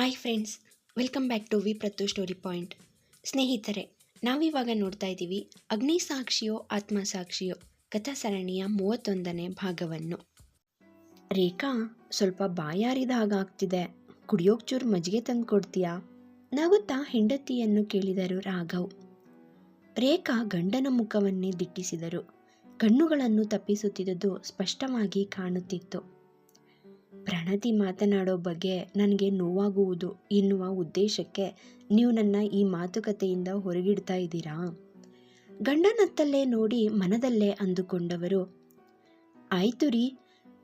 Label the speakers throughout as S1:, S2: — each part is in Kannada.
S1: Hi friends welcome back to V ಪ್ರತು ಸ್ಟೋರಿ ಪಾಯಿಂಟ್ ಸ್ನೇಹಿತರೆ, ನಾವಿವಾಗ ನೋಡ್ತಾ ಇದ್ದೀವಿ ಅಗ್ನಿ ಸಾಕ್ಷಿಯೋ ಆತ್ಮಸಾಕ್ಷಿಯೋ ಕಥಾ ಸರಣಿಯ ಮೂವತ್ತೊಂದನೇ ಭಾಗವನ್ನು. ರೇಖಾ, ಸ್ವಲ್ಪ ಬಾಯಾರಿದ ಹಾಗಾಗ್ತಿದೆ ಕುಡಿಯೋಕ್ ಚೂರು ಮಜ್ಜಿಗೆ ತಂದು ಕೊಡ್ತೀಯಾ? ನಗುತ್ತಾ ಹೆಂಡತಿಯನ್ನು ಕೇಳಿದರು ರಾಘವ್. ರೇಖಾ ಗಂಡನ ಮುಖವನ್ನೇ ದಿಟ್ಟಿಸಿದರು. ಕಣ್ಣುಗಳನ್ನು ತಪ್ಪಿಸುತ್ತಿದ್ದುದು ಸ್ಪಷ್ಟವಾಗಿ ಕಾಣುತ್ತಿತ್ತು. ಪ್ರಣತಿ ಮಾತನಾಡೋ ಬಗ್ಗೆ ನನಗೆ ನೋವಾಗುವುದು ಎನ್ನುವ ಉದ್ದೇಶಕ್ಕೆ ನೀವು ನನ್ನ ಈ ಮಾತುಕತೆಯಿಂದ ಹೊರಗಿಡ್ತಾ ಇದ್ದೀರಾ? ಗಂಡನತ್ತಲ್ಲೇ ನೋಡಿ ಮನದಲ್ಲೇ ಅಂದುಕೊಂಡವರು, ಆಯ್ತು ರೀ,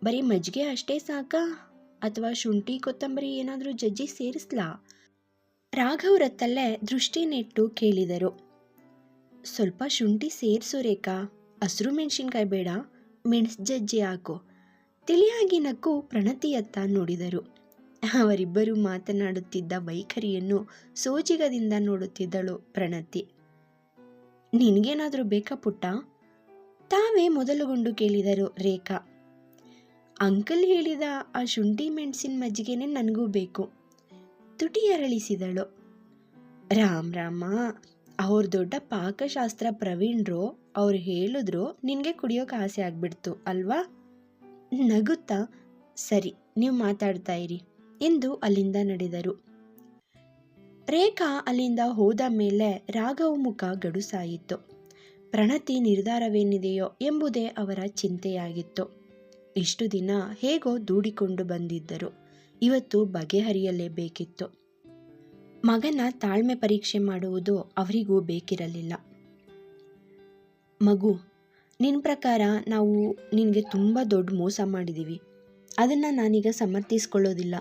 S1: ಬರೀ ಮಜ್ಜಿಗೆ ಅಷ್ಟೇ ಸಾಕಾ? ಅಥವಾ ಶುಂಠಿ, ಕೊತ್ತಂಬರಿ ಏನಾದರೂ ಜಜ್ಜಿ ಸೇರಿಸ್ಲಾ? ರಾಘವ್ರತ್ತಲ್ಲೇ ದೃಷ್ಟಿ ನೆಟ್ಟು ಕೇಳಿದರು. ಸ್ವಲ್ಪ ಶುಂಠಿ ಸೇರಿಸೋ ರೇಖಾ, ಹಸಿರು ಮೆಣಸಿನ್ಕಾಯಿ ಬೇಡ, ಮೆಣಸು ಜಜ್ಜಿ ಹಾಕು. ತಿಳಿಯಾಗಿ ನಕ್ಕು ಪ್ರಣತಿಯತ್ತ ನೋಡಿದರು. ಅವರಿಬ್ಬರು ಮಾತನಾಡುತ್ತಿದ್ದ ವೈಖರಿಯನ್ನು ಸೋಜಿಗದಿಂದ ನೋಡುತ್ತಿದ್ದಳು ಪ್ರಣತಿ. ನಿನಗೇನಾದರೂ ಬೇಕಾ ಪುಟ್ಟ? ತಾವೇ ಮೊದಲುಗೊಂಡು ಕೇಳಿದರು ರೇಖಾ. ಅಂಕಲ್ ಹೇಳಿದ ಆ ಶುಂಠಿ ಮೆಣಸಿನ ಮಜ್ಜಿಗೆನೆ ನನಗೂ ಬೇಕು. ತುಟಿ ಅರಳಿಸಿದಳು. ರಾಮ್ ರಾಮ, ಅವ್ರ ದೊಡ್ಡ ಪಾಕಶಾಸ್ತ್ರ ಪ್ರವೀಣ್ರು ಅವ್ರು ಹೇಳಿದ್ರು ನಿನಗೆ ಕುಡಿಯೋಕೆ ಆಸೆ ಆಗ್ಬಿಡ್ತು, ಅಲ್ವಾ? ನಗುತ್ತಾ, ಸರಿ, ನೀವು ಮಾತಾಡ್ತಾ ಇರಿ, ಎಂದು ಅಲ್ಲಿಂದ ನಡೆದರು. ರೇಖಾ ಅಲ್ಲಿಂದ ಹೋದ ಮೇಲೆ ರಾಘವ್ ಮುಖ ಗಡುಸಾಯಿತು. ಪ್ರಣತಿ ನಿರ್ಧಾರವೇನಿದೆಯೋ ಎಂಬುದೇ ಅವರ ಚಿಂತೆಯಾಗಿತ್ತು. ಇಷ್ಟು ದಿನ ಹೇಗೋ ದೂಡಿಕೊಂಡು ಬಂದಿದ್ದರು. ಇವತ್ತು ಬಗೆಹರಿಯಲೇಬೇಕಿತ್ತು. ಮಗನ ತಾಳ್ಮೆ ಪರೀಕ್ಷೆ ಮಾಡುವುದು ಅವರಿಗೂ ಬೇಕಿರಲಿಲ್ಲ. ಮಗು ನಿನ್ನ ಪ್ರಕಾರ ನಾವು ನಿನಗೆ ತುಂಬ ದೊಡ್ಡ ಮೋಸ ಮಾಡಿದ್ದೀವಿ ಅದನ್ನು ನಾನೀಗ ಸಮರ್ಥಿಸ್ಕೊಳ್ಳೋದಿಲ್ಲ.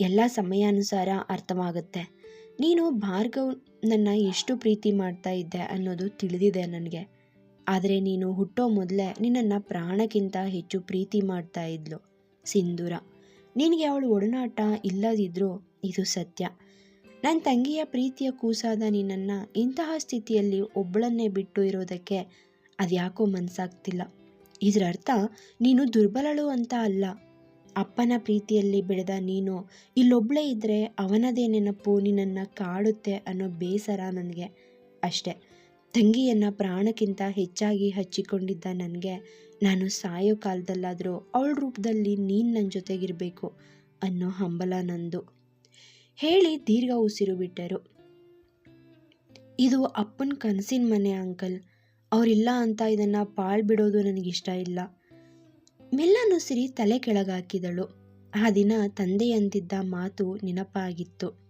S1: ಎಲ್ಲ ಸಮಯಾನುಸಾರ ಅರ್ಥವಾಗುತ್ತೆ. ನೀನು ಭಾರ್ಗವ್ ನನ್ನ ಎಷ್ಟು ಪ್ರೀತಿ ಮಾಡ್ತಾ ಇದ್ದೆ ಅನ್ನೋದು ತಿಳಿದಿದೆ ನನಗೆ. ಆದರೆ ನೀನು ಹುಟ್ಟೋ ಮೊದಲೇ ನಿನ್ನನ್ನು ಪ್ರಾಣಕ್ಕಿಂತ ಹೆಚ್ಚು ಪ್ರೀತಿ ಮಾಡ್ತಾ ಇದ್ಲು, ಸಿಂಧೂರ. ನಿನಗೆ ಅವಳು ಒಡನಾಟ ಇಲ್ಲದಿದ್ರೂ ಇದು ಸತ್ಯ. ನನ್ನ ತಂಗಿಯ ಪ್ರೀತಿಯ ಕೂಸಾದ ನಿನ್ನನ್ನು ಇಂತಹ ಸ್ಥಿತಿಯಲ್ಲಿ ಒಬ್ಬಳನ್ನೇ ಬಿಟ್ಟು ಇರೋದಕ್ಕೆ ಅದ್ಯಾಕೋ ಮನಸ್ಸಾಗ್ತಿಲ್ಲ ಇದರ ಅರ್ಥ, ನೀನು ದುರ್ಬಲಳು ಅಂತ ಅಲ್ಲ. ಅಪ್ಪನ ಪ್ರೀತಿಯಲ್ಲಿ ಬೆಳೆದ ನೀನು ಇಲ್ಲೊಬ್ಬಳೇ ಇದ್ದರೆ ಅವನದೇ ನೆನಪು ನಿನ್ನನ್ನು ಕಾಡುತ್ತೆ ಅನ್ನೋ ಬೇಸರ ನನಗೆ ಅಷ್ಟೆ. ತಂಗಿಯನ್ನು ಪ್ರಾಣಕ್ಕಿಂತ ಹೆಚ್ಚಾಗಿ ಹಚ್ಚಿಕೊಂಡಿದ್ದ ನನಗೆ, ನಾನು ಸಾಯೋ ಕಾಲದಲ್ಲಾದರೂ ಅವಳ ರೂಪದಲ್ಲಿ ನೀನು ನನ್ನ ಜೊತೆಗಿರಬೇಕು ಅನ್ನೋ ಹಂಬಲ ನಂದು. ಹೇಳಿ ದೀರ್ಘ ಉಸಿರು ಬಿಟ್ಟರು. ಇದು ಅಪ್ಪನ ಕನಸಿನ ಮನೆ ಅಂಕಲ್. ಅವರಿಲ್ಲ ಅಂತ ಇದನ್ನು ಪಾಳು ಬಿಡೋದು ನನಗಿಷ್ಟ ಇಲ್ಲ. ಮೆಲ್ಲನುಸಿರಿ ತಲೆ ಕೆಳಗಾಕಿದಳು. ಆ ದಿನ ತಂದೆಯಂತಿದ್ದ ಮಾತು ನೆನಪಾಗಿತ್ತು.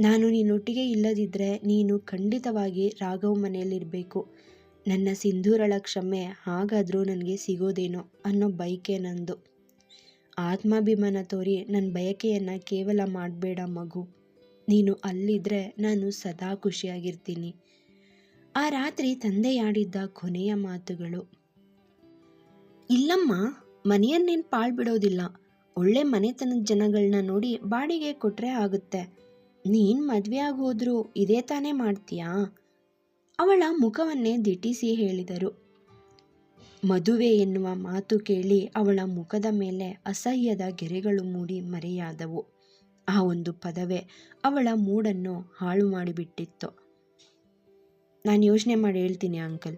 S1: ನಾನು ನಿನ್ನೊಟ್ಟಿಗೆ ಇಲ್ಲದಿದ್ದರೆ ನೀನು ಖಂಡಿತವಾಗಿ ರಾಘವ್ ಮನೆಯಲ್ಲಿರಬೇಕು. ನನ್ನ ಸಿಂಧೂರಳ ಕ್ಷಮೆ ಹಾಗಾದರೂ ನನಗೆ ಸಿಗೋದೇನೋ ಅನ್ನೋ ಬಯಕೆ ನಂದು. ಆತ್ಮಾಭಿಮಾನ ತೋರಿ ನನ್ನ ಬಯಕೆಯನ್ನು ಕೇವಲ ಮಾಡಬೇಡ ಮಗು. ನೀನು ಅಲ್ಲಿದ್ದರೆ ನಾನು ಸದಾ ಖುಷಿಯಾಗಿರ್ತೀನಿ. ಆ ರಾತ್ರಿ ತಂದೆಯಾಡಿದ್ದ ಕೊನೆಯ ಮಾತುಗಳು. ಇಲ್ಲಮ್ಮ, ಮನೆಯನ್ನೇನು ಪಾಳು ಬಿಡೋದಿಲ್ಲ ಒಳ್ಳೆ ಮನೆತನದ ಜನಗಳನ್ನ ನೋಡಿ ಬಾಡಿಗೆ ಕೊಟ್ಟರೆ ಆಗುತ್ತೆ. ನೀನು ಮದುವೆ ಆಗೋದ್ರು ಇದೇ ತಾನೇ ಮಾಡ್ತೀಯಾ? ಅವಳ ಮುಖವನ್ನೇ ದಿಟ್ಟಿಸಿ ಹೇಳಿದರು. ಮದುವೆ ಎನ್ನುವ ಮಾತು ಕೇಳಿ ಅವಳ ಮುಖದ ಮೇಲೆ ಅಸಹ್ಯದ ಗೆರೆಗಳು ಮೂಡಿ ಮರೆಯಾದವು. ಆ ಒಂದು ಪದವೇ ಅವಳ ಮೂಡನ್ನು ಹಾಳು ಮಾಡಿಬಿಟ್ಟಿತ್ತು ನಾನು ಯೋಚನೆ ಮಾಡಿ ಹೇಳ್ತೀನಿ, ಅಂಕಲ್.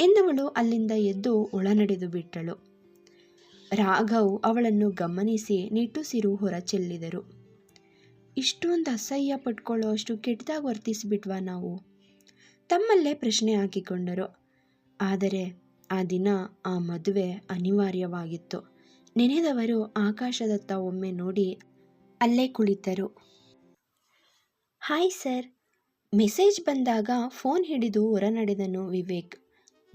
S1: ಎಂದವಳು ಅಲ್ಲಿಂದ ಎದ್ದು ಒಳನಡೆದು ಬಿಟ್ಟಳು. ರಾಘವ್ ಅವಳನ್ನು ಗಮನಿಸಿ ನಿಟ್ಟುಸಿರು ಹೊರಚೆಲ್ಲಿದರು. ಇಷ್ಟೊಂದು ಅಸಹ್ಯ ಪಟ್ಕೊಳ್ಳೋ ಅಷ್ಟು ಕೆಟ್ಟದಾಗಿ ವರ್ತಿಸಿಬಿಟ್ವಾ ನಾವು? ತಮ್ಮಲ್ಲೇ ಪ್ರಶ್ನೆ ಹಾಕಿಕೊಂಡರು. ಆದರೆ ಆ ದಿನ ಆ ಮದುವೆ ಅನಿವಾರ್ಯವಾಗಿತ್ತು. ನೆನೆದವರು ಆಕಾಶದತ್ತ ಒಮ್ಮೆ ನೋಡಿ ಅಲ್ಲೇ ಕುಳಿತರು. ಹಾಯ್ ಸರ್ ಮೆಸೇಜ್ ಬಂದಾಗ ಫೋನ್ ಹಿಡಿದು ಹೊರನಡೆದನು ವಿವೇಕ್.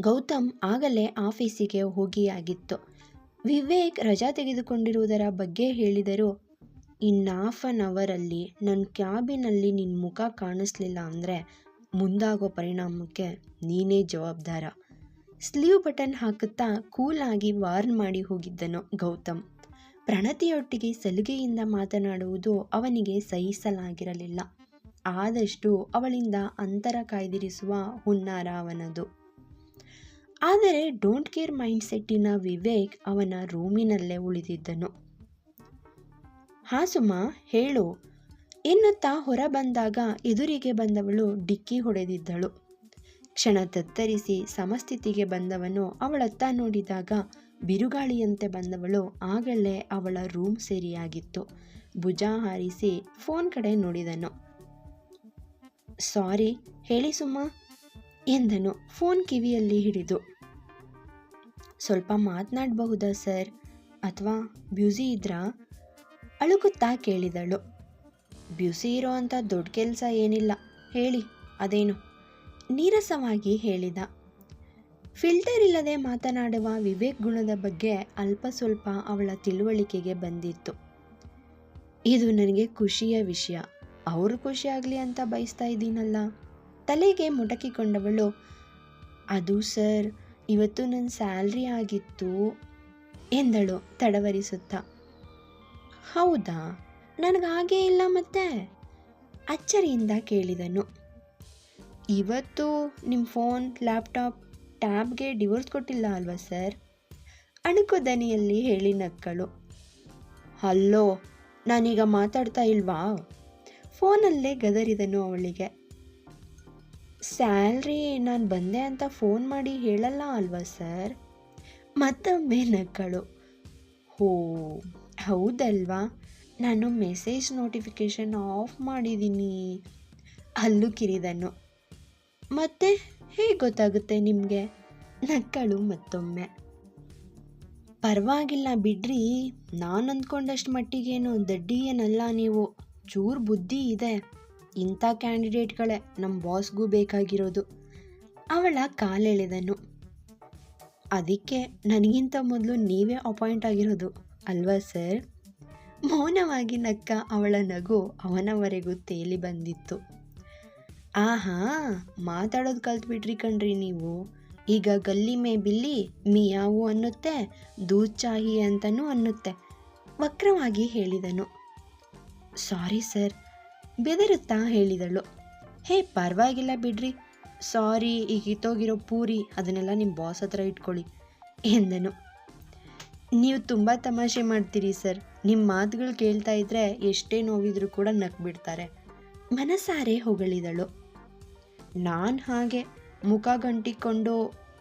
S1: ಗೌತಮ್ ಆಗಲೇ ಆಫೀಸಿಗೆ ಹೋಗಿ ಆಗಿತ್ತು ವಿವೇಕ್ ರಜಾ ತೆಗೆದುಕೊಂಡಿರುವುದರ ಬಗ್ಗೆ ಹೇಳಿದರು. ಇನ್ ಹಾಫ್ ಆನ್ ಅವರಲ್ಲಿ ನನ್ನ ಕ್ಯಾಬಿನಲ್ಲಿ ನಿನ್ನ ಮುಖ ಕಾಣಿಸ್ಲಿಲ್ಲ ಅಂದರೆ ಮುಂದಾಗೋ ಪರಿಣಾಮಕ್ಕೆ ನೀನೇ ಜವಾಬ್ದಾರ. ಸ್ಲೀವ್ ಬಟನ್ ಹಾಕುತ್ತಾ ಕೂಲಾಗಿ ವಾರ್ನ್ ಮಾಡಿ ಹೋಗಿದ್ದನು ಗೌತಮ್. ಪ್ರಣತಿಯೊಟ್ಟಿಗೆ ಸಲುಗೆಯಿಂದ ಮಾತನಾಡುವುದು ಅವನಿಗೆ ಸಹಿಸಲಾಗಿರಲಿಲ್ಲ. ಆದಷ್ಟು ಅವಳಿಂದ ಅಂತರ ಕಾಯ್ದಿರಿಸುವ ಹುನ್ನಾರ ಅವನದು ಆದರೆ ಡೋಂಟ್ ಕೇರ್ ಮೈಂಡ್ ಸೆಟ್ಟಿನ ವಿವೇಕ್ ಅವನ ರೂಮಿನಲ್ಲೇ ಉಳಿದಿದ್ದನು. ಹಾಸುಮ ಹೇಳು. ಎನ್ನುತ್ತಾ ಹೊರ ಬಂದಾಗ ಎದುರಿಗೆ ಬಂದವಳು ಡಿಕ್ಕಿ ಹೊಡೆದಿದ್ದಳು. ಕ್ಷಣ ತತ್ತರಿಸಿ ಸಮಸ್ಥಿತಿಗೆ ಬಂದವನು ಅವಳತ್ತ ನೋಡಿದಾಗ ಬಿರುಗಾಳಿಯಂತೆ ಬಂದವಳು ಆಗಲೇ ಅವಳ ರೂಮ್ ಸೇರಿಯಾಗಿತ್ತು. ಭುಜ ಹಾರಿಸಿ ಫೋನ್ ಕಡೆ ನೋಡಿದನು. ಸಾರಿ, ಹೇಳಿ ಸುಮ್ಮ ಎಂದನು ಫೋನ್ ಕಿವಿಯಲ್ಲಿ ಹಿಡಿದು. ಸ್ವಲ್ಪ ಮಾತನಾಡಬಹುದಾ ಸರ್? ಅಥವಾ ಬ್ಯುಸಿ ಇದ್ರಾ? ಅಳುಕುತ್ತಾ ಕೇಳಿದಳು. ಬ್ಯುಸಿ ಇರೋ ಅಂಥ ದೊಡ್ಡ ಕೆಲಸ ಏನಿಲ್ಲ, ಹೇಳಿ, ಅದೇನು? ನೀರಸವಾಗಿ ಹೇಳಿದ. ಫಿಲ್ಟರ್ ಇಲ್ಲದೆ ಮಾತನಾಡುವ ವಿವೇಕ್ ಗುಣದ ಬಗ್ಗೆ ಅಲ್ಪ ಸ್ವಲ್ಪ ಅವಳ ತಿಳುವಳಿಕೆಗೆ ಬಂದಿತ್ತು. ಇದು ನನಗೆ ಖುಷಿಯ ವಿಷಯ. ಅವರು ಖುಷಿಯಾಗಲಿ ಅಂತ ಬಯಸ್ತಾ ಇದ್ದೀನಲ್ಲ? ತಲೆಗೆ ಮುಟಕಿಕೊಂಡವಳು ಅದು ಸರ್, ಇವತ್ತು ನನ್ನ ಸ್ಯಾಲ್ರಿ ಆಗಿತ್ತು, ಎಂದಳು ತಡವರಿಸುತ್ತಾ. ಹೌದಾ? ನನಗೆ ಹಾಗೇ ಇಲ್ಲ ಮತ್ತೆ? ಅಚ್ಚರಿಯಿಂದ ಕೇಳಿದನು. ಇವತ್ತು ನಿಮ್ಮ ಫೋನ್, ಲ್ಯಾಪ್ಟಾಪ್, ಟ್ಯಾಬ್ಗೆ ಡಿವೋರ್ಸ್ ಕೊಟ್ಟಿಲ್ಲ ಅಲ್ವಾ ಸರ್? ಅಣುಕು ದನಿಯಲ್ಲಿ ಹೇಳಿ ನಕ್ಕಳು. ಹಲ್ಲೋ ನಾನೀಗ ಮಾತಾಡ್ತಾ ಇಲ್ವಾ? ಫೋನಲ್ಲೇ ಗದರಿದನು ಅವಳಿಗೆ. ಸ್ಯಾಲ್ರಿ ನಾನು ಬಂದೆ ಅಂತ ಫೋನ್ ಮಾಡಿ ಹೇಳಲ್ಲ ಅಲ್ವಾ ಸರ್? ಮತ್ತೊಮ್ಮೆ ನಕ್ಕಳು. ಹೋ, ಹೌದಲ್ವಾ? ನಾನು ಮೆಸೇಜ್ ನೋಟಿಫಿಕೇಷನ್ ಆಫ್ ಮಾಡಿದ್ದೀನಿ ಅಲ್ಲೂ ಕಿರಿದನು. ಮತ್ತೆ ಹೇಗೆ ಗೊತ್ತಾಗುತ್ತೆ ನಿಮಗೆ? ನಕ್ಕಳು ಮತ್ತೊಮ್ಮೆ. ಪರವಾಗಿಲ್ಲ ಬಿಡ್ರಿ, ನಾನು ಅಂದ್ಕೊಂಡಷ್ಟು ಮಟ್ಟಿಗೇನು ದಡ್ಡಿ ಏನಲ್ಲ ನೀವು. ಚೂರು ಬುದ್ಧಿ ಇದೆ. ಇಂಥ ಕ್ಯಾಂಡಿಡೇಟ್ಗಳೇ ನಮ್ಮ ಬಾಸ್ಗೂ ಬೇಕಾಗಿರೋದು. ಅವಳ ಕಾಲೆಳೆದನು ಅದಕ್ಕೆ ನನಗಿಂತ ಮೊದಲು ನೀವೇ ಅಪಾಯಿಂಟ್ ಆಗಿರೋದು, ಅಲ್ವಾ ಸರ್? ಮೌನವಾಗಿ ನಕ್ಕ ಅವಳ ನಗು ಅವನವರೆಗೂ ತೇಲಿ ಬಂದಿತ್ತು. ಆಹಾ, ಮಾತಾಡೋದು ಕಲ್ತ್ಬಿಟ್ರಿ ಕಣ್ರಿ ನೀವು. ಈಗ ಗಲ್ಲಿ ಮೇ ಬಿಲ್ಲಿ ಮಿಯಾವು ಅನ್ನುತ್ತೆ, ದೂದ್ ಚಾಹಿ ಅಂತನೂ ಅನ್ನುತ್ತೆ, ವಕ್ರವಾಗಿ ಹೇಳಿದನು. ಸಾರಿ ಸರ್, ಬೆದರುತ್ತಾ ಹೇಳಿದಳು. ಹೇ, ಪರವಾಗಿಲ್ಲ ಬಿಡ್ರಿ. ಸಾರಿ ಈಗ ಇತ್ತೋಗಿರೋ ಪೂರಿ, ಅದನ್ನೆಲ್ಲ ನಿಮ್ಮ ಬಾಸ್ ಹತ್ರ ಇಟ್ಕೊಳ್ಳಿ, ಎಂದನು. ನೀವು ತುಂಬ ತಮಾಷೆ ಮಾಡ್ತೀರಿ ಸರ್. ನಿಮ್ಮ ಮಾತುಗಳು ಕೇಳ್ತಾ ಇದ್ರೆ ಎಷ್ಟೇ ನೋವಿದ್ರೂ ಕೂಡ ನಕ್ಬಿಡ್ತಾರೆ ಮನಸಾರೆ ಹೊಗಳಿದಳು. ನಾನು ಹಾಗೆ ಮುಖ ಗಂಟಿಕೊಂಡು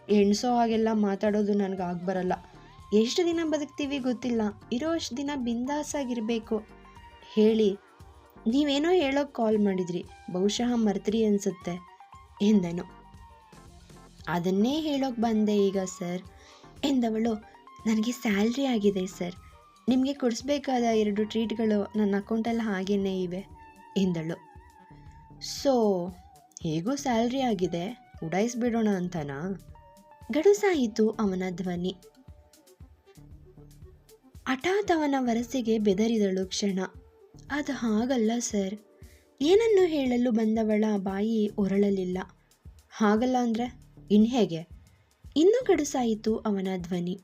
S1: ಎಣ್ಸೋ ಹಾಗೆಲ್ಲ ಮಾತಾಡೋದು ನನಗೆ ಆಗ್ಬರಲ್ಲ. ಎಷ್ಟು ದಿನ ಬದುಕ್ತೀವಿ ಗೊತ್ತಿಲ್ಲ. ಇರೋ ಅಷ್ಟು ದಿನ ಬಿಂದಾಸಾಗಿರಬೇಕು ಹೇಳಿ, ನೀವೇನೋ ಹೇಳೋಕೆ ಕಾಲ್ ಮಾಡಿದ್ರಿ, ಬಹುಶಃ ಮರ್ತ್ರಿ ಅನಿಸುತ್ತೆ, ಎಂದನು. ಅದನ್ನೇ ಹೇಳೋಕೆ ಬಂದೆ ಈಗ, ಸರ್. ಎಂದವಳು, ನನಗೆ ಸ್ಯಾಲ್ರಿ ಆಗಿದೆ, ಸರ್. ನಿಮಗೆ ಕೊಡಿಸ್ಬೇಕಾದ ಎರಡು ಟ್ರೀಟ್ಗಳು ನನ್ನ ಅಕೌಂಟಲ್ಲಿ ಹಾಗೇನೇ ಇವೆ, ಎಂದಳು. ಸೊ, ಹೇಗೂ ಸ್ಯಾಲ್ರಿ ಆಗಿದೆ, ಉಡಾಯಿಸ್ಬಿಡೋಣ ಅಂತನಾ? ಗಡುಸಾಯಿತು ಅವನ ಧ್ವನಿ. ಹಠಾತ್ ಅವನ ವರಸೆಗೆ ಬೆದರಿದಳು ಕ್ಷಣ. ಅದು ಹಾಗಲ್ಲ ಸರ್. ಏನನ್ನು ಹೇಳಲು ಬಂದವಳ ಬಾಯಿ ಒರಳಲಿಲ್ಲ ಹಾಗಲ್ಲ ಅಂದರೆ ಇನ್ನು ಹೇಗೆ? ಇನ್ನೂ ಗಡುಸಾಯಿತು ಅವನ ಧ್ವನಿ.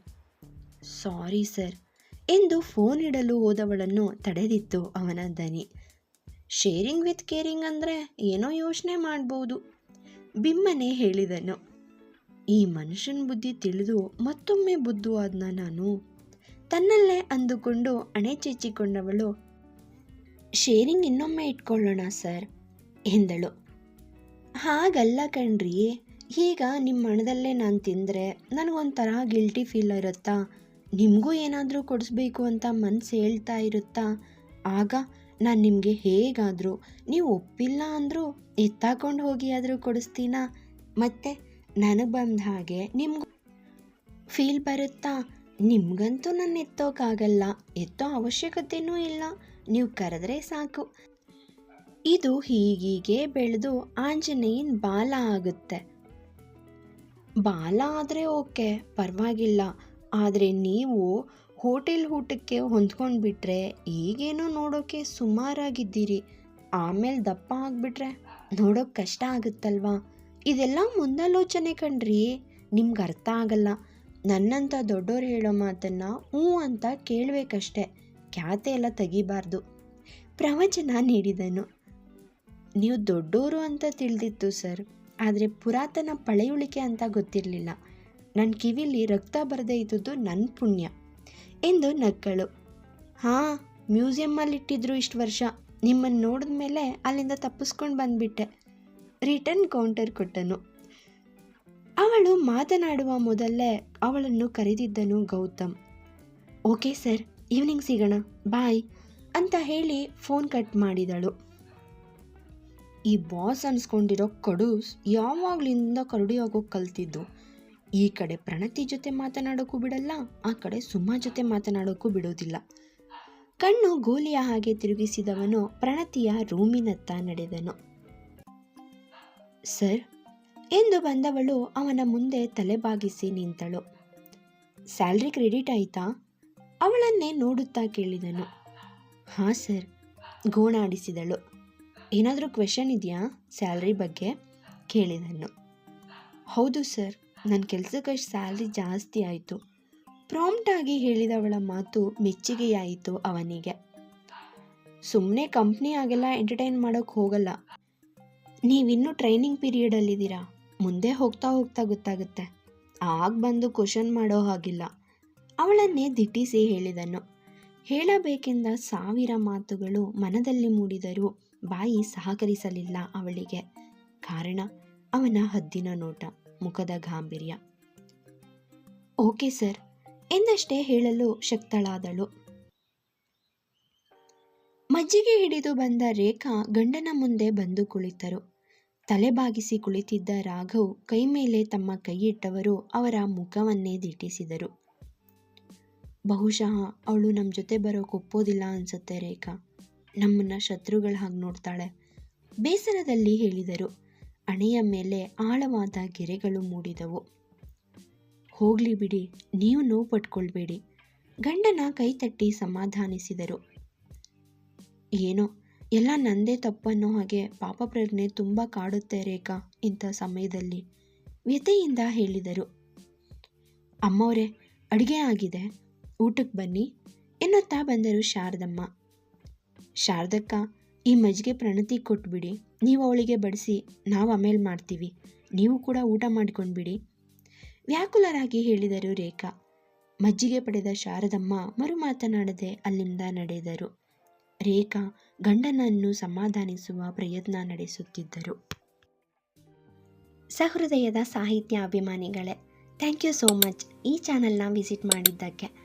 S1: Sorry sir. ಎಂದು ಫೋನ್ ಇಡಲು ಹೋದವಳನ್ನು ತಡೆದಿತ್ತು ಅವನ ಧ್ವನಿ. ಶೇರಿಂಗ್ ವಿತ್ ಕೇರಿಂಗ್ ಅಂದರೆ ಏನೋ ಯೋಚನೆ ಮಾಡ್ಬೋದು. ಬಿಮ್ಮನೆ ಹೇಳಿದನು. ಈ ಮನುಷ್ಯನ ಬುದ್ಧಿ ತಿಳಿದು ಮತ್ತೊಮ್ಮೆ ಬುದ್ಧು ಆದ್ನ ನಾನು. ತನ್ನಲ್ಲೇ ಅಂದುಕೊಂಡು ಅಣೆ ಶೇರಿಂಗ್ ಇನ್ನೊಮ್ಮೆ ಇಟ್ಕೊಳ್ಳೋಣ ಸರ್ ಎಂದಳು. ಹಾಗಲ್ಲ ಕಣ್ರಿ. ಈಗ ನಿಮ್ಮ ಹಣದಲ್ಲೇ ನಾನು ತಿಂದರೆ ನನಗೊಂಥರ ಗಿಲ್ಟಿ ಫೀಲ್ ಇರುತ್ತಾ? ನಿಮಗೂ ಏನಾದರೂ ಕೊಡಿಸ್ಬೇಕು ಅಂತ ಮನಸ್ಸು ಹೇಳ್ತಾ ಇರುತ್ತಾ? ಆಗ ನಾನು ನಿಮಗೆ ಹೇಗಾದರೂ, ನೀವು ಒಪ್ಪಿಲ್ಲ ಅಂದರೂ ಎತ್ತಾಕೊಂಡು ಹೋಗಿ ಆದರೂ ಕೊಡಿಸ್ತೀನಾ? ಮತ್ತು ನನಗೆ ಬಂದ ಹಾಗೆ ನಿಮ್ಗೂ ಫೀಲ್ ಬರುತ್ತಾ? ನಿಮಗಂತೂ ನನ್ನ ಎತ್ತೋಕ್ಕಾಗಲ್ಲ ಎತ್ತೋ ಅವಶ್ಯಕತೆಯೂ ಇಲ್ಲ. ನೀವು ಕರೆದ್ರೆ ಸಾಕು. ಇದು ಹೀಗೀಗೆ ಬೆಳೆದು ಆಂಜನೇಯನ್ ಬಾಲ ಆಗುತ್ತೆ. ಬಾಲ ಆದರೆ ಓಕೆ, ಪರವಾಗಿಲ್ಲ. ಆದರೆ ನೀವು ಹೋಟೆಲ್ ಊಟಕ್ಕೆ ಹೊಂದ್ಕೊಂಡ್ಬಿಟ್ರೆ ಈಗೇನೋ ನೋಡೋಕ್ಕೆ ಸುಮಾರಾಗಿದ್ದೀರಿ. ಆಮೇಲೆ ದಪ್ಪ ಆಗಿಬಿಟ್ರೆ ನೋಡೋಕೆ ಕಷ್ಟ ಆಗುತ್ತಲ್ವಾ? ಇದೆಲ್ಲ ಮುಂದಾಲೋಚನೆ ಕಣ್ರಿ. ನಿಮ್ಗೆ ಅರ್ಥ ಆಗಲ್ಲ. ನನ್ನಂಥ ದೊಡ್ಡೋರು ಹೇಳೋ ಮಾತನ್ನು ಹ್ಞೂ ಅಂತ ಕೇಳಬೇಕಷ್ಟೆ. ಖ್ಯಾತೆ ಎಲ್ಲ ತೆಗಿಬಾರ್ದು. ಪ್ರವಚನ ನೀಡಿದನು. ನೀವು ದೊಡ್ಡೋರು ಅಂತ ತಿಳಿದಿತ್ತು ಸರ್. ಆದರೆ ಪುರಾತನ ಪಳೆಯುಳಿಕೆ ಅಂತ ಗೊತ್ತಿರಲಿಲ್ಲ. ನನ್ನ ಕಿವಿಲಿ ರಕ್ತ ಬರದೇ ಇದ್ದದ್ದು ನನ್ನ ಪುಣ್ಯ ಎಂದು ನಕ್ಕಳು. ಹಾಂ ಮ್ಯೂಸಿಯಮ್ಮಲ್ಲಿ ಇಟ್ಟಿದ್ರು ಇಷ್ಟು ವರ್ಷ. ನಿಮ್ಮನ್ನು ನೋಡಿದ ಮೇಲೆ ಅಲ್ಲಿಂದ ತಪ್ಪಿಸ್ಕೊಂಡು ಬಂದ್ಬಿಟ್ಟೆ ರಿಟರ್ನ್ ಕೌಂಟರ್ ಕೊಟ್ಟನು. ಅವಳು ಮಾತನಾಡುವ ಮೊದಲೇ ಅವಳನ್ನು ಕರೆದಿದ್ದನು ಗೌತಮ್. Okay sir. ಈವ್ನಿಂಗ್ ಸಿಗೋಣ ಬಾಯ್ ಅಂತ ಹೇಳಿ ಫೋನ್ ಕಟ್ ಮಾಡಿದಳು. ಈ ಬಾಸ್ ಅನ್ಸ್ಕೊಂಡಿರೋ ಕಡು ಯಾವಾಗ್ಲಿಂದ ಕರಡಿ ಆಗೋಕೆ ಕಲ್ತಿದ್ದು? ಈ ಕಡೆ ಪ್ರಣತಿ ಜೊತೆ ಮಾತನಾಡೋಕ್ಕೂ ಬಿಡಲ್ಲ, ಆ ಕಡೆ ಸುಮ್ಮ ಜೊತೆ ಮಾತನಾಡೋಕ್ಕೂ ಬಿಡೋದಿಲ್ಲ. ಕಣ್ಣು ಗೋಲಿಯ ಹಾಗೆ ತಿರುಗಿಸಿದವನು ಪ್ರಣತಿಯ ರೂಮಿನತ್ತ ನಡೆದನು. ಸರ್, ಎಂದು ಬಂದವಳು ಅವನ ಮುಂದೆ ತಲೆಬಾಗಿಸಿ ನಿಂತಳು. ಸ್ಯಾಲ್ರಿ ಕ್ರೆಡಿಟ್ ಆಯ್ತಾ? ಅವಳನ್ನೇ ನೋಡುತ್ತಾ ಕೇಳಿದನು. ಹಾಂ ಸರ್, ಗೋಣಾಡಿಸಿದಳು. ಏನಾದರೂ ಕ್ವೆಶನ್ ಇದೆಯಾ ಸ್ಯಾಲ್ರಿ ಬಗ್ಗೆ? ಕೇಳಿದನು. ಹೌದು ಸರ್ ನನ್ನ ಕೆಲಸಕ್ಕೆ ಸ್ಯಾಲ್ರಿ ಜಾಸ್ತಿ ಆಯಿತು. ಪ್ರಾಂಪ್ಟಾಗಿ ಹೇಳಿದವಳ ಮಾತು ಮೆಚ್ಚುಗೆಯಾಯಿತು ಅವನಿಗೆ. ಸುಮ್ಮನೆ ಕಂಪ್ನಿ ಆಗೆಲ್ಲ ಎಂಟರ್ಟೈನ್ ಮಾಡೋಕ್ಕೆ ಹೋಗಲ್ಲ. ನೀವಿನ್ನೂ ಟ್ರೈನಿಂಗ್ ಪೀರಿಯಡಲ್ಲಿದ್ದೀರಾ ಮುಂದೆ ಹೋಗ್ತಾ ಹೋಗ್ತಾ ಗೊತ್ತಾಗುತ್ತೆ. ಆಗ ಬಂದು ಕ್ವಶನ್ ಮಾಡೋ ಹಾಗಿಲ್ಲ. ಅವಳನ್ನೇ ದಿಟ್ಟಿಸಿ ಹೇಳಿದನು. ಹೇಳಬೇಕೆಂದ ಸಾವಿರ ಮಾತುಗಳು ಮನದಲ್ಲಿ ಮೂಡಿದರೂ ಬಾಯಿ ಸಹಕರಿಸಲಿಲ್ಲ ಅವಳಿಗೆ. ಕಾರಣ, ಅವನ ಹದ್ದಿನ ನೋಟ, ಮುಖದ ಗಾಂಭೀರ್ಯ. ಓಕೆ ಸರ್, ಎಂದಷ್ಟೇ ಹೇಳಲು ಶಕ್ತಳಾದಳು. ಮಜ್ಜಿಗೆ ಹಿಡಿದು ಬಂದ ರೇಖಾ ಗಂಡನ ಮುಂದೆ ಬಂದು ಕುಳಿತರು. ತಲೆ ಬಾಗಿಸಿ ಕುಳಿತಿದ್ದ ರಾಘವ್ ಕೈ ಮೇಲೆ ತಮ್ಮ ಕೈಯಿಟ್ಟವರು ಅವರ ಮುಖವನ್ನೇ ದಿಟ್ಟಿಸಿದರು. ಬಹುಶಃ ಅವಳು ನಮ್ಮ ಜೊತೆ ಬರೋಕೆ ಒಪ್ಪೋದಿಲ್ಲ ಅನ್ಸುತ್ತೆ ರೇಖಾ. ನಮ್ಮನ್ನ ಶತ್ರುಗಳ ಹಾಗೆ ನೋಡ್ತಾಳೆ. ಬೇಸರದಲ್ಲಿ ಹೇಳಿದರು. ಅಣೆಯ ಮೇಲೆ ಆಳವಾದ ಗೆರೆಗಳು ಮೂಡಿದವು. ಹೋಗ್ಲಿ ಬಿಡಿ, ನೀವು ನೋವು ಪಟ್ಕೊಳ್ಬೇಡಿ. ಗಂಡನ ಕೈ ತಟ್ಟಿ ಸಮಾಧಾನಿಸಿದರು. ಏನೋ, ಎಲ್ಲ ನಂದೇ ತಪ್ಪನ್ನೋ ಹಾಗೆ ಪಾಪ ಪ್ರಜ್ಞೆ ತುಂಬ ಕಾಡುತ್ತೆ ರೇಖಾ ಇಂಥ ಸಮಯದಲ್ಲಿ. ವ್ಯಥೆಯಿಂದ ಹೇಳಿದರು. ಅಮ್ಮವರೇ, ಅಡುಗೆ ಆಗಿದೆ. ಊಟಕ್ಕೆ ಬನ್ನಿ. ಎನ್ನುತ್ತಾ ಬಂದರು ಶಾರದಮ್ಮ. ಶಾರದಕ್ಕ, ಈ ಮಜ್ಜಿಗೆ ಪ್ರಣತಿ ಕೊಟ್ಬಿಡಿ. ನೀವು ಅವಳಿಗೆ ಬಡಿಸಿ, ನಾವು ಆಮೇಲೆ ಮಾಡ್ತೀವಿ. ನೀವು ಕೂಡ ಊಟ ಮಾಡ್ಕೊಂಡ್ಬಿಡಿ. ವ್ಯಾಕುಲರಾಗಿ ಹೇಳಿದರು ರೇಖಾ. ಮಜ್ಜಿಗೆ ಪಡೆದ ಶಾರದಮ್ಮ ಮರು ಮಾತನಾಡದೆ ಅಲ್ಲಿಂದ ನಡೆದರು. ರೇಖಾ ಗಂಡನನ್ನು ಸಮಾಧಾನಿಸುವ ಪ್ರಯತ್ನ ನಡೆಸುತ್ತಿದ್ದರು. ಸಹೃದಯದ ಸಾಹಿತ್ಯ ಅಭಿಮಾನಿಗಳೇ ಥ್ಯಾಂಕ್ ಯು ಸೋ ಮಚ್ ಈ ಚಾನಲ್ನ ವಿಸಿಟ್ ಮಾಡಿದ್ದಕ್ಕೆ.